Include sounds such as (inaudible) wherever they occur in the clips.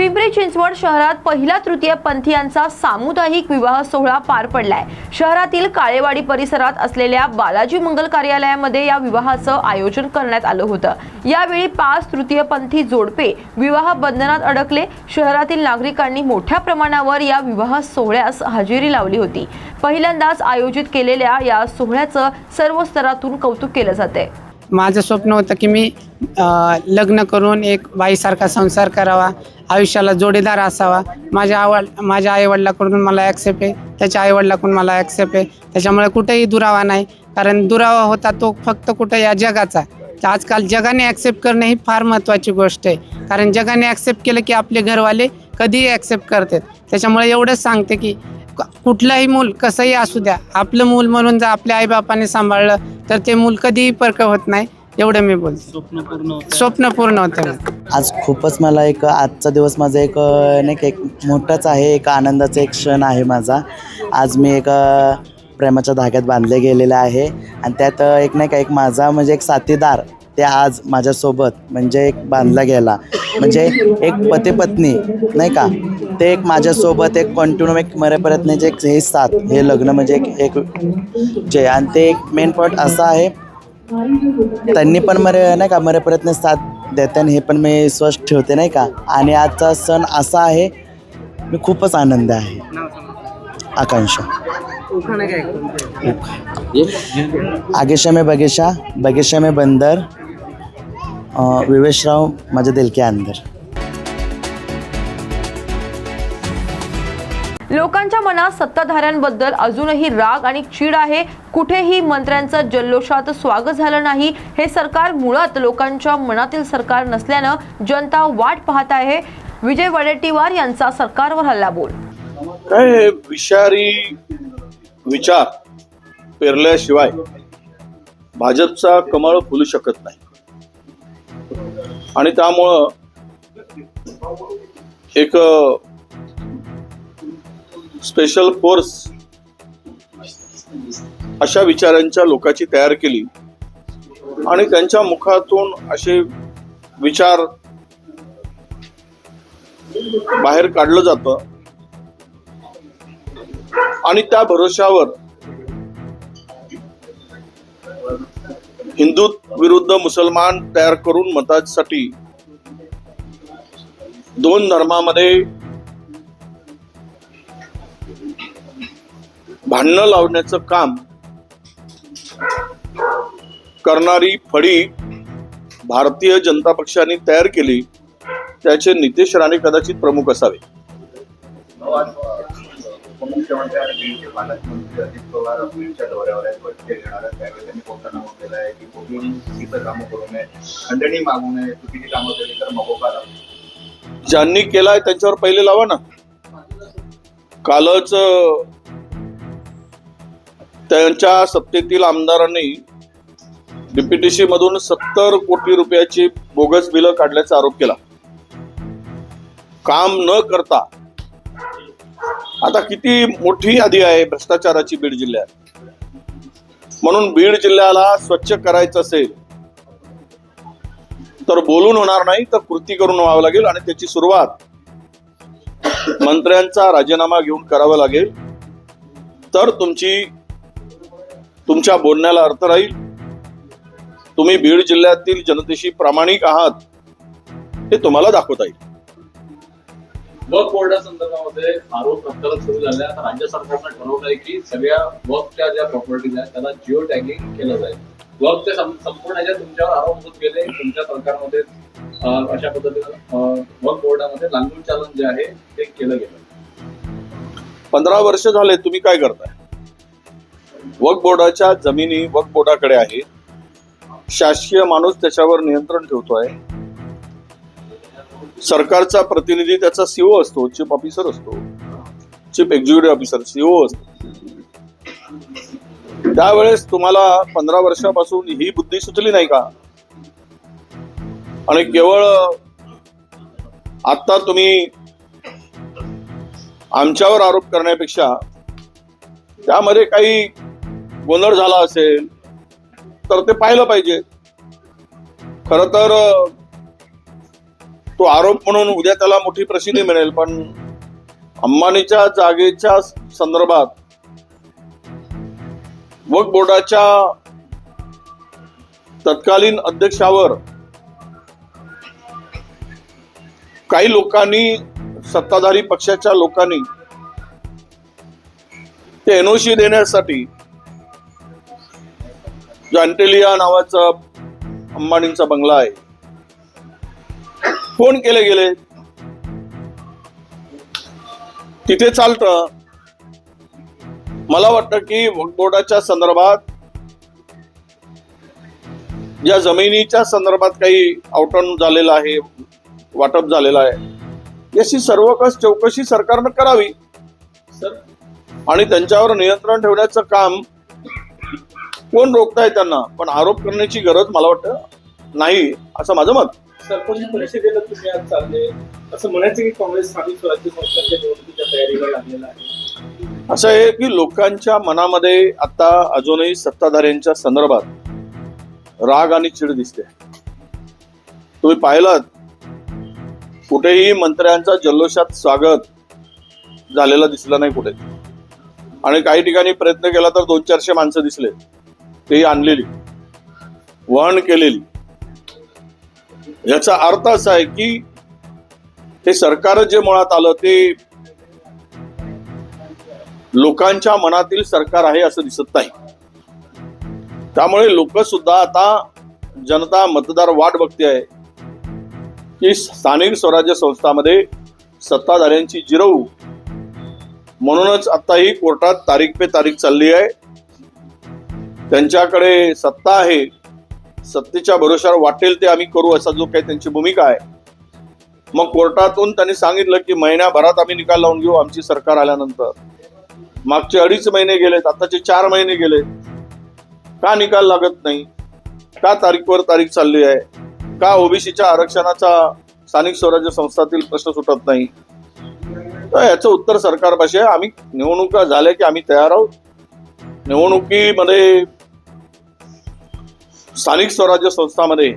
पिंपरी चिंचवड शहरात पहिला तृतीय पंथीयांचा सामुदायिक विवाह सोहळा पार पडलाय. शहरातील काळेवाडी परिसरात असलेल्या बालाजी मंगल कार्यालयामध्ये या विवाहाचं आयोजन करण्यात आलं होतं. यावेळी पाच तृतीयपंथी जोडपे विवाह बंधनात अडकले. शहरातील नागरिकांनी मोठ्या प्रमाणावर या विवाह सोहळ्यास हजेरी लावली होती. पहिल्यांदाच आयोजित केलेल्या या सोहळ्याचं सर्व स्तरातून कौतुक केलं जाते माझं स्वप्न होतं की मी लग्न करून एक बाईसारखा संसार करावा आयुष्याला जोडीदार असावा. माझ्या आवड माझ्या आईवडिलाकडून मला ॲक्सेप्ट आहे त्याच्या आईवडिलाकडून मला ॲक्सेप्ट आहे. त्याच्यामुळे कुठेही दुरावा नाही. कारण दुरावा होता तो फक्त कुठं या जगाचा. तर आजकाल जगाने ॲक्सेप्ट करणं ही फार महत्त्वाची गोष्ट आहे. कारण जगाने ॲक्सेप्ट केलं की आपले घरवाले कधीही ॲक्सेप्ट करतात. त्याच्यामुळे एवढंच सांगते की कुठलंही मूल कसंही असू द्या आपलं मूल म्हणून जर आपल्या आईबापाने सांभाळलं तर ते मूल कधीही परक होत नाही एवढं मी बोलतो. स्वप्न पूर्ण होतं स्वप्न पूर्ण होतं आज खूपच मला एक आजचा दिवस माझा एक नाही का एक मोठाच आहे एक आनंदाचा एक क्षण आहे माझा. आज मी एक प्रेमाच्या धाग्यात बांधले गेलेले आहे. आणि त्यात एक नाही का एक माझा म्हणजे एक साथीदार ते आज माझ्यासोबत म्हणजे एक बांधला गेला. म्हणजे एक पती पत्नी नाही का? ते एक माझ्यासोबत एक कंटिन्यू एक मरेपर्यंत जे हे साथ हे लग्न म्हणजे एक एक जे आणि ते एक मेन पॉईंट असा आहे त्यांनी पण मरे नाही का मरेपर्यंत साथ देते हे पण मी स्वस्थ ठेवते नाही का? आणि आजचा सण असा आहे मी खूपच आनंद आहे. आकांक्षा. आगेशा में बगेशा बगेशा में बंदर अं, विवेशराव माझ्या दिल के अंदर लोकांच्या मनात सत्ताधाऱ्यांबद्दल अजूनही राग आणि चीड आहे. कुठेही मंत्र्यांचं जल्लोषात स्वागत झालं नाही. हे सरकार मुळात लोकांच्या मनातील सरकार नसल्यानं जनता वाट पाहत आहे. विजय वडेट्टीवार यांचा सरकारवर हल्ला बोल. काय हे विषारी विचार पेरल्याशिवाय भाजपचा कमळ फुलू शकत नाही. आणि त्यामुळं एक स्पेशल फोर्स अशा विचारांच्या लोकांची तयार केली. आणि त्यांच्या मुखातून असे विचार बाहेर काढलं जातं. आणि त्या भरोश्यावर हिंदू विरुद्ध मुसलमान तयार करून मतासाठी दोन धर्मामध्ये भांडणं लावण्याचं काम करणारी फळी भारतीय जनता पक्षाने तयार केली त्याचे नितेश राणे कदाचित प्रमुख असावे. उपमुख्यमंत्री आणि बीडचे पालकमंत्री अजित पवार बीडच्या दौऱ्यावर आहेत बैठकी घेणार आहेत त्यावेळी त्यांनी बोलताना म्हटलेलं आहे की कोणी चुकीचं कामं करू नये खंडणी मागू नये चुकीची कामं केली तर मगोपा लावू ज्यांनी केलाय त्यांच्यावर पहिले लावा ना. कालच त्यांच्या सत्तेतील आमदारांनी डीपीटीसी मधून सत्तर कोटी रुपयाची बोगस बिलं काढल्याचा आरोप केला. काम न करता आता किती मोठी यादी आहे भ्रष्टाचाराची बीड जिल्ह्यात? म्हणून बीड जिल्ह्याला स्वच्छ करायचं असेल तर बोलून होणार नाही तर कृती करून व्हावं लागेल आणि त्याची सुरुवात मंत्र्यांचा राजीनामा घेऊन करावा लागेल. तर तुमची तुमच्या बोलण्याला अर्थ राहील. तुम्ही बीड जिल्ह्यातील जनतेशी प्रामाणिक आहात हे तुम्हाला दाखवता येईल. वर्क बोर्डा संदर्भामध्ये आरोप प्रत्यारोप सुरू झाले आता राज्य सरकारनं ठरवलंय की सगळ्या वर्कच्या ज्या प्रॉपर्टीज आहेत त्याला जिओ टॅगिंग केलं जाईल. वर्कचे संपूर्ण याच्यात तुमच्यावर आरोप होत गेले तुमच्या सरकारमध्ये अशा पद्धतीनं वर्क बोर्डामध्ये लांगून चालन जे आहे ते केलं गेलं. पंधरा वर्ष झाले तुम्ही काय करताय? वर्क बोर्डाच्या जमिनी वर्क बोर्डाकडे आहेत शासकीय माणूस त्याच्यावर नियंत्रण ठेवतोय. सरकारचा प्रतिनिधी त्याचा सीओ असतो चीफ ऑफिसर असतो. चीफ एक्झिक्युटिव्ह ऑफिसर सीओ असतो. त्यावेळेस तुम्हाला पंधरा वर्षापासून ही बुद्धी सुचली नाही का? आणि केवळ आता तुम्ही आमच्यावर आरोप करण्यापेक्षा त्यामध्ये काही गोंधळ झाला असेल तर ते पाहिलं पाहिजे. खर तर तो आरोप म्हणून उद्या त्याला मोठी प्रसिद्धी मिळेल पण अंबानीच्या जागेच्या संदर्भात वक्फ बोर्डाच्या तत्कालीन अध्यक्षावर काही लोकांनी सत्ताधारी पक्षाच्या लोकांनी ते एनओसी देण्यासाठी जो अँटेलिया नावाचा अंबानींचा बंगला आहे. फोन केले गेले. तिथे चालतं. मला वाटतं की बोर्डाच्या संदर्भात या जमिनीच्या संदर्भात काही आउटर्न झालेलं आहे वाटप झालेलं आहे. याची सर्वकष चौकशी सरकारनं करावी. सर. आणि त्यांच्यावर नियंत्रण ठेवण्याचं काम कोण रोखताय त्यांना? पण आरोप करण्याची गरज मला वाटतं नाही असं माझं मत. सरपंच परिषदेला तुम्ही आज चालले. असं म्हणायचं की काँग्रेस स्थानिक स्वराज्य संस्थांच्या निवडणुकीच्या तयारीवर लागलेला आहे. असं आहे की लोकांच्या मनामध्ये आता अजूनही सत्ताधाऱ्यांच्या संदर्भात राग आणि चिड दिसते. तुम्ही पाहिलात? कुठेही मंत्र्यांचा जल्लोषात स्वागत झालेला दिसला नाही कुठे. आणि काही ठिकाणी प्रयत्न केला तर दोन चारशे माणसं दिसले. तेही आणलेली. वहन केलेली. याचा अर्थ असा आहे की हे सरकार जे मुळात आलं ते लोकांच्या मनातील सरकार आहे असं दिसत नाही. त्यामुळे लोक सुद्धा आता जनता मतदार वाट बघते आहे की स्थानिक स्वराज्य संस्थामध्ये सत्ताधाऱ्यांची जिरवू. म्हणूनच आता ही कोर्टात तारीख पे तारीख चालली आहे. त्यांच्याकडे सत्ता आहे. सत्तेच्या भरोशावर वाटेल ते आम्ही करू असा जो काही त्यांची भूमिका आहे. मग कोर्टातून त्यांनी सांगितलं की महिन्याभरात आम्ही निकाल लावून घेऊ आमची सरकार आल्यानंतर. मागचे अडीच महिने गेलेत आताचे चार महिने गेलेत. का निकाल लागत नाही? का तारीखवर तारीख चालली आहे? का ओबीसीच्या आरक्षणाचा स्थानिक स्वराज्य संस्थातील प्रश्न सुटत नाही? तर याचं उत्तर सरकारपाशी आहे. आम्ही निवडणुका झाल्या की आम्ही तयार आहोत. निवडणुकीमध्ये स्थानिक स्वराज्य संस्थामध्ये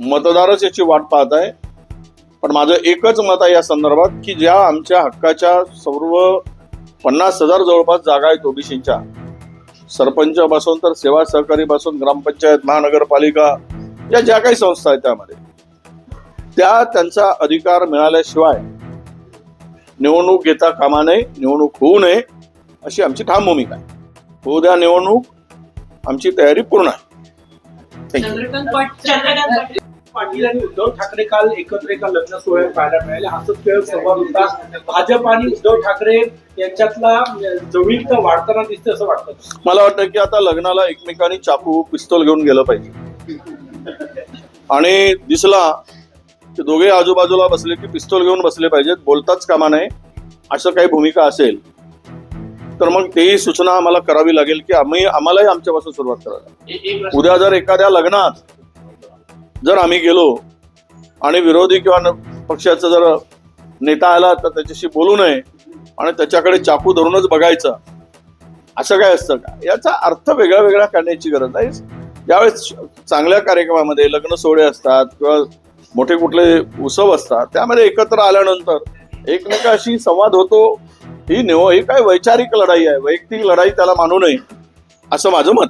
मतदारच याची वाट पाहत आहे. पण माझं एकच मत आहे या संदर्भात की ज्या आमच्या हक्काच्या सर्व पन्नास हजार जवळपास जागा आहेत ओबीसीच्या सरपंच पासून तर सेवा सहकारी पासून ग्रामपंचायत महानगरपालिका या ज्या काही संस्था आहेत त्यामध्ये. त्या त्यांचा अधिकार मिळाल्याशिवाय निवडणूक घेता कामा नये निवडणूक होऊ नये अशी आमची ठाम भूमिका आहे. होऊ द्या निवडणूक आमची तयारी पूर्ण आहे. Thank you Patil. आणि उद्धव ठाकरे काल एकत्र एका लग्न सोहळ्यात पाहायला मिळाले. संवाद होता. भाजप आणि उद्धव ठाकरे यांच्यातला जवळीक वाढताना दिसते असं वाटतं. मला वाटतं की आता लग्नाला एकमेकांनी चाकू पिस्तूल घेऊन गेलं पाहिजे. आणि दिसला की दोघे आजूबाजूला बसले की पिस्तूल घेऊन बसले पाहिजेत. बोलताच कामा नये. असं काही भूमिका असेल तर मग तेही सूचना आम्हाला करावी लागेल की आम्ही आम्हालाही आमच्यापासून सुरुवात करावी. उद्या जर एखाद्या लग्नात जर आम्ही गेलो आणि विरोधी किंवा पक्षाचा जर नेता आला तर त्याच्याशी बोलू नये आणि त्याच्याकडे चाकू धरूनच बघायचं असं काय असतं का? याचा अर्थ वेगळा वेगळा करण्याची गरज नाही. ज्यावेळेस चांगल्या कार्यक्रमामध्ये लग्न सोहळे असतात किंवा मोठे कुठले उत्सव असतात त्यामध्ये एकत्र आल्यानंतर एकमेकाशी संवाद होतो ही निव ही काय वैचारिक लढाई आहे? वैयक्तिक लढाई त्याला मानू नये असं माझं मत.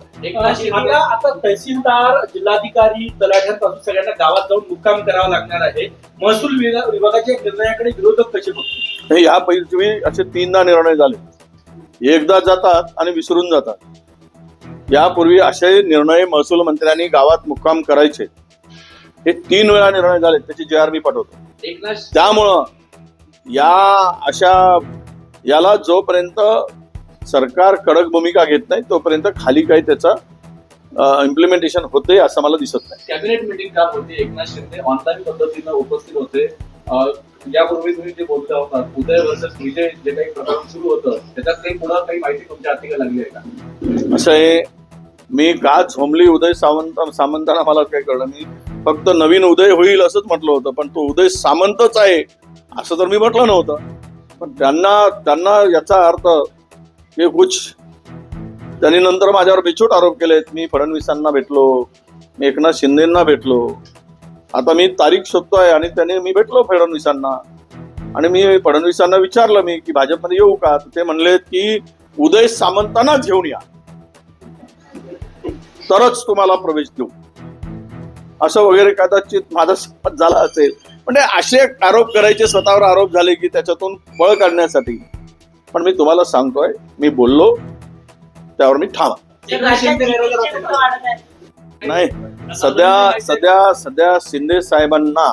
आता तहसीलदार जिल्हाधिकारी तलाठ्यांपासून सगळ्यांना गावात जाऊन मुक्काम करावा लागणार आहे. महसूल विभा- विभागाच्या निर्णयाकडे विरोधक कसे बघतील? हे यापूर्वी असे तीनदा निर्णय झाले. एकदा जातात आणि विसरून जातात. यापूर्वी असे निर्णय महसूल मंत्र्यांनी गावात मुक्काम करायचे. हे तीन वेळा निर्णय झाले त्याची जे आर मी पाठवतो. एकनाथ त्यामुळं या अशा याला जोपर्यंत सरकार कडक भूमिका घेत नाही तोपर्यंत खाली काही त्याचं इम्प्लिमेंटेशन होते असं मला दिसत नाही. कॅबिनेट मिटिंग काल होती एकनाथ शिंदे ऑनलाईन पद्धतीनं उपस्थित होते. यापूर्वी तुम्ही जे बोलता होता उदय वर्सेस विजय जे काही प्रकरण सुरू होतं त्याच्यात काही पुढं काही माहिती तुमच्या हाती का लागली आहे का? असं आहे मी का झोंबली उदय सावंत सामंतांना मला काय कळलं मी फक्त नवीन उदय होईल असंच म्हटलं होतं पण तो उदय सामंतच आहे असं तर मी म्हटलं नव्हतं. पण त्यांना त्यांना याचा अर्थ हे कुछ त्यांनी नंतर माझ्यावर बेछूट आरोप केलेत. मी फडणवीसांना भेटलो मी एकनाथ शिंदेंना भेटलो. आता मी तारीख शोधतोय आणि त्याने मी भेटलो फडणवीसांना. आणि मी फडणवीसांना विचारलं मी की भाजपमध्ये येऊ का? ते म्हणले की उदय सामंतांना घेऊन या. तरच तुम्हाला प्रवेश देऊ. असं वगैरे कदाचित माझा समज झाला असेल. म्हणजे असे आरोप करायचे स्वतःवर आरोप झाले की त्याच्यातून बळ काढण्यासाठी. पण मी तुम्हाला सांगतोय मी बोललो त्यावर मी ठाम. नाही सध्या सध्या सध्या शिंदे साहेबांना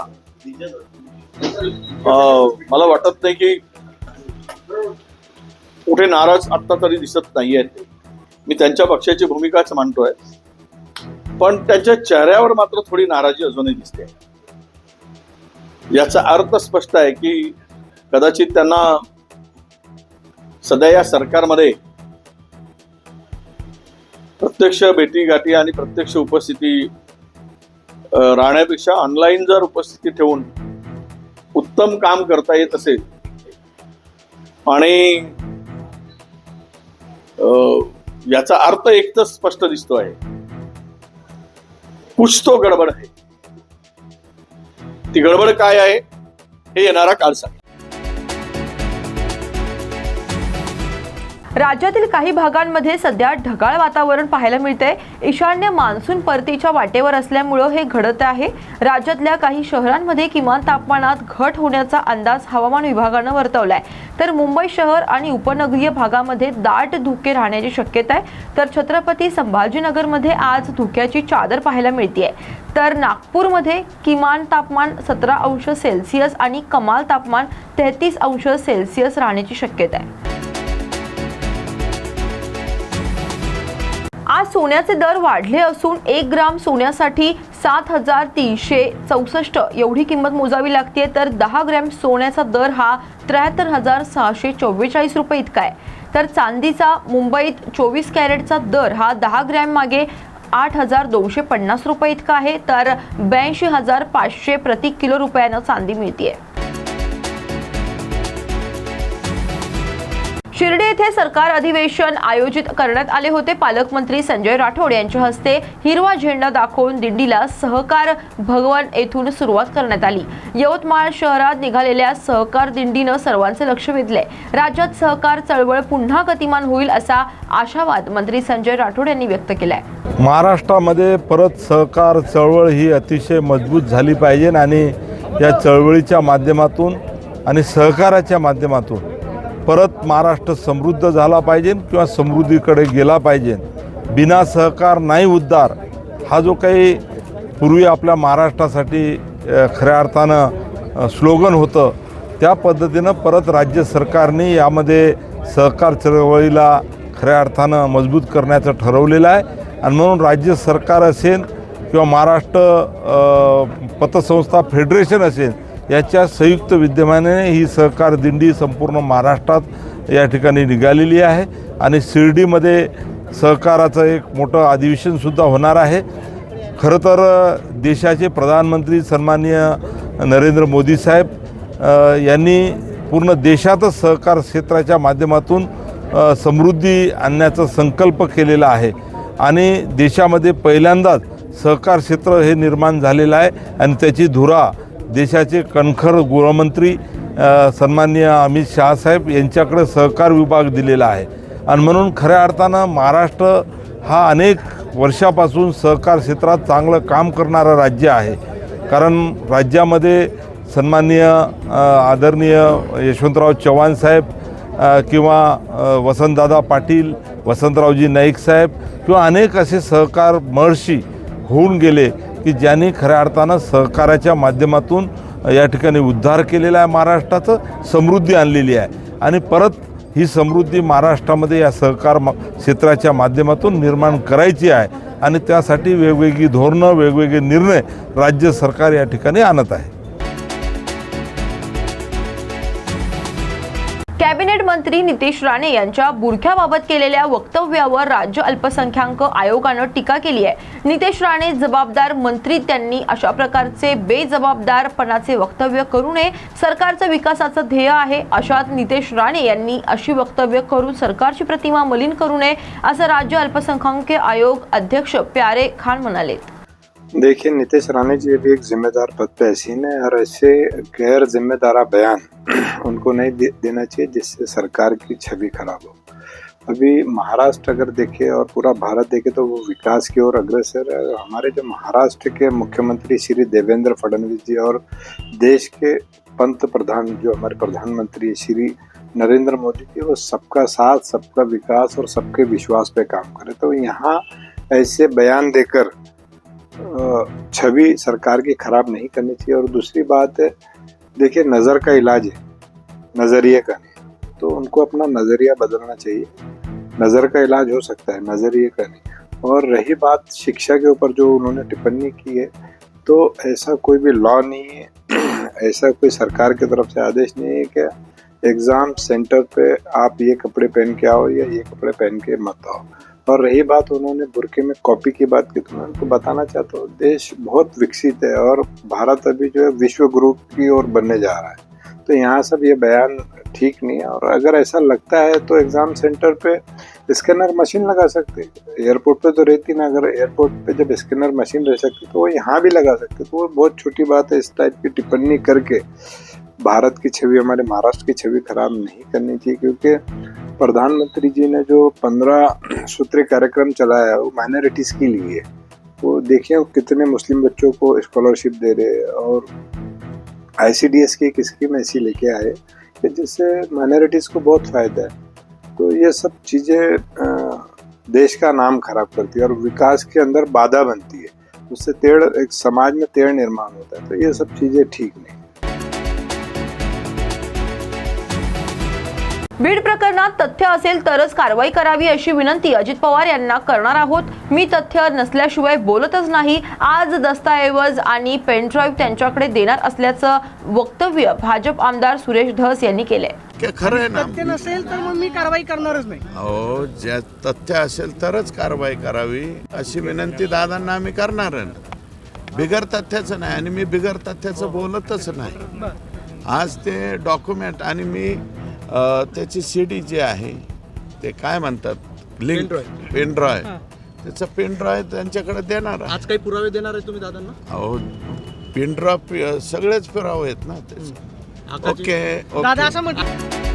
मला वाटत नाही की कुठे नाराज आत्ता तरी दिसत नाहीये ते. मी त्यांच्या पक्षाची भूमिकाच मांडतोय. पण त्यांच्या चेहऱ्यावर मात्र थोडी नाराजी अजूनही दिसते. याचा अर्थ स्पष्ट आहे की कदाचित त्यांना सध्या या सरकारमध्ये प्रत्यक्ष भेटीगाठी आणि प्रत्यक्ष उपस्थिती राहण्यापेक्षा ऑनलाईन जर उपस्थिती ठेवून उत्तम काम करता येत असेल आणि याचा अर्थ एक तर स्पष्ट दिसतो आहे कुछ तो गडबड आहे. ती गडबड काय आहे हे येणारा काळ सांगेल. राज्यातील काही भागांमध्ये सध्या ढगाळ वातावरण पाहायला मिळते ईशान्य मान्सून परतीच्या वाटेवर असल्यामुळं हे घडत आहे. राज्यातल्या काही शहरांमध्ये किमान तापमानात घट होण्याचा अंदाज हवामान विभागानं वर्तवलाय. तर मुंबई शहर आणि उपनगरीय भागामध्ये दाट धुके राहण्याची शक्यता आहे. तर छत्रपती संभाजीनगरमध्ये आज धुक्याची चादर पाहायला मिळते तर नागपूरमध्ये किमान तापमान सतरा अंश सेल्सिअस आणि कमाल तापमान तेहतीस अंश सेल्सिअस राहण्याची शक्यता आहे. आज सोन्याचे दर वाढले असून एक ग्राम सोन्यासाठी सात हजार तीनशे चौसष्ट एवढी किंमत मोजावी लागते तर दहा ग्रॅम सोन्याचा दर हा त्र्याहत्तर हजार सहाशे चव्वेचाळीस रुपये इतका आहे. तर चांदीचा मुंबईत चोवीस कॅरेटचा दर हा दहा ग्रॅम मागे आठ हजार दोनशे पन्नास रुपये इतका आहे. तर ब्याऐंशी हजार पाचशे प्रति किलो रुपयानं चांदी मिळते आहे शिर्डी येथे सरकार अधिवेशन आयोजित करण्यात आले होते. पालकमंत्री संजय राठोड यांच्या हस्ते हिरवा झेंडा दाखवून दिंडीला सहकार भगवान येथून सुरुवात करण्यात आली. यवतमाळ शहरात निघालेल्या सहकार दिंडीनं सर्वांचे लक्ष वेधले राज्यात सहकार चळवळ पुन्हा गतिमान होईल असा आशावाद मंत्री संजय राठोड यांनी व्यक्त केलाय. महाराष्ट्रामध्ये परत सहकार चळवळ ही अतिशय मजबूत झाली पाहिजे आणि या चळवळीच्या माध्यमातून आणि सहकाराच्या माध्यमातून परत महाराष्ट्र समृद्ध झाला पाहिजे किंवा समृद्धीकडे गेला पाहिजे. बिना सहकार नाही उद्धार. हा जो काही पूर्वी आपल्या महाराष्ट्रासाठी खऱ्या अर्थानं स्लोगन होतं त्या पद्धतीनं परत राज्य सरकारने यामध्ये सहकार चळवळीला खऱ्या अर्थानं मजबूत करण्याचं ठरवलेलं आहे. आणि म्हणून राज्य सरकार असेल किंवा महाराष्ट्र पतसंस्था फेडरेशन असेल याच्या संयुक्त विद्यमाने ही सहकार दिंडी संपूर्ण महाराष्ट्रात या ठिकाणी निघालेली आहे आणि शिर्डीमध्ये सहकाराचं एक मोठं अधिवेशनसुद्धा होणार आहे. खरं तर देशाचे प्रधानमंत्री सन्माननीय नरेंद्र मोदी साहेब यांनी पूर्ण देशातच सहकार क्षेत्राच्या माध्यमातून समृद्धी आणण्याचा संकल्प केलेला आहे. आणि देशामध्ये पहिल्यांदाच सहकार क्षेत्र हे निर्माण झालेलं आहे आणि त्याची धुरा देशाचे कणखर गृहमंत्री सन्माननीय अमित शहासाहेब यांच्याकडे सहकार विभाग दिलेला आहे. आणि म्हणून खऱ्या अर्थानं महाराष्ट्र हा अनेक वर्षापासून सहकार क्षेत्रात चांगलं काम करणारं राज्य आहे. कारण राज्यामध्ये सन्माननीय आदरणीय यशवंतराव चव्हाण साहेब किंवा वसंतदादा पाटील वसंतरावजी नाईक साहेब किंवा अनेक असे सहकार महर्षी होऊन गेले. की ज्यांनी खऱ्या अर्थानं सहकाराच्या माध्यमातून या ठिकाणी उद्धार केलेला आहे महाराष्ट्राचं समृद्धी आणलेली आहे. आणि परत ही समृद्धी महाराष्ट्रामध्ये या सहकार मा क्षेत्राच्या माध्यमातून निर्माण करायची आहे. आणि त्यासाठी वेगवेगळी धोरणं वेगवेगळे निर्णय राज्य सरकार या ठिकाणी आणत आहे. कॅबिनेट मंत्री नितेश राणे यांच्या बुरख्याबाबत केलेल्या वक्तव्यावर राज्य अल्पसंख्याक आयोगानं टीका केली आहे. नितेश राणे जबाबदार मंत्री त्यांनी अशा प्रकारचे बेजबाबदारपणाचे वक्तव्य करू नये. सरकारचं विकासाचं ध्येय आहे. अशात नितेश राणे यांनी अशी वक्तव्य करून सरकारची प्रतिमा मलिन करू नये असं राज्य अल्पसंख्याक आयोग अध्यक्ष प्यारे खान म्हणाले देखिए नीतीश रानी जी भी एक जिम्मेदार पद पे हसीन है और ऐसे गैर जिम्मेदारा बयान (clears throat) उनको नहीं दे, देना चाहिए जिससे सरकार की छवि खराब हो। अभी महाराष्ट्र अगर देखे और पूरा भारत देखे तो वो विकास की ओर अग्रसर है। हमारे जो महाराष्ट्र के मुख्यमंत्री श्री देवेंद्र फडणवीस जी और देश के पंत प्रधान जो हमारे प्रधानमंत्री श्री नरेंद्र मोदी जी वो सबका साथ सबका विकास और सबके विश्वास पे काम करे। तो यहाँ ऐसे बयान देकर छवि सरकार की खराब नहीं करनी चाहिए। और दूसरी बात देखिए, नज़र का इलाज है, नज़रिए का नहीं। तो उनको अपना नज़रिया बदलना चाहिए। नज़र का इलाज हो सकता है, नज़रिए का नहीं। और रही बात शिक्षा के ऊपर जो उन्होंने टिप्पणी की है तो ऐसा कोई भी लॉ नहीं है, (clears throat) ऐसा कोई सरकार की तरफ़ से आदेश नहीं है कि एग्ज़ाम सेंटर पे आप ये कपड़े पहन के आओ या ये कपड़े पहन के मत आओ। और रही बात उन्होंने बुरके में कॉपी की बात की तो मैं उनको बताना चाहता हूँ, देश बहुत विकसित है और भारत अभी जो है विश्व गुरु की ओर बनने जा रहा है। तो यहाँ सब ये बयान ठीक नहीं है और अगर ऐसा लगता है तो एग्ज़ाम सेंटर पे स्कैनर मशीन लगा सकते एयरपोर्ट पे तो रहती ना, अगर एयरपोर्ट पे जब स्कैनर मशीन रह सकती तो वो यहाँ भी लगा सकते तो वो बहुत छोटी बात है, इस टाइप की टिप्पणी करके भारत की छवि, हमारे महाराष्ट्र की छवि खराब नहीं करनी चाहिए, क्योंकि प्रधानमंत्री जी ने जो पंद्रह सूत्री कार्यक्रम चलाया है, वो माइनॉरिटीज़ के लिए, वो देखिए कितने मुस्लिम बच्चों को स्कॉलरशिप दे रहे हैं और आईसीडीएस की एक स्कीम ऐसी लेके आए कि जिससे माइनॉरिटीज़ को बहुत फ़ायदा है। तो ये सब चीज़ें देश का नाम खराब करती है और विकास के अंदर बाधा बनती है। उससे तेड़, एक समाज में तेड़ निर्माण होता है। तो ये सब चीज़ें ठीक नहीं। बीड प्रकरणात तथ्य असेल तरच कारवाई करावी अशी विनंती अजित पवार यांना करणार आहोत. मी तथ्य नसल्याशिवाय बोलतच नाही. आज दस्तऐवज आणि पेनड्राईव्ह त्यांच्याकडे देणार असल्याचं वक्तव्य भाजप आमदार सुरेश धस यांनी केलंय. खरं आहे ना? तथ्य नसेल तर मग मी कारवाई करणारच नाही. अहो ज्या तथ्य असेल तरच कारवाई करावी अशी विनंती दादांना आम्ही करणार आहे. बिगर तथ्याचं नाही आणि मी बिगर तथ्याचं बोलतच नाही. आज ते डॉक्युमेंट आणि मी त्याची सी डी जी आहे ते काय म्हणतात? लिंक पेनड्रॉय त्याचं पेनड्रॉय त्यांच्याकडे देणार. आज काही पुरावे देणार आहे तुम्ही दादांना? अहो पेनड्रॉय सगळेच पुरावे आहेत ना त्याचे. ओके दादा ओके असं म्हटलं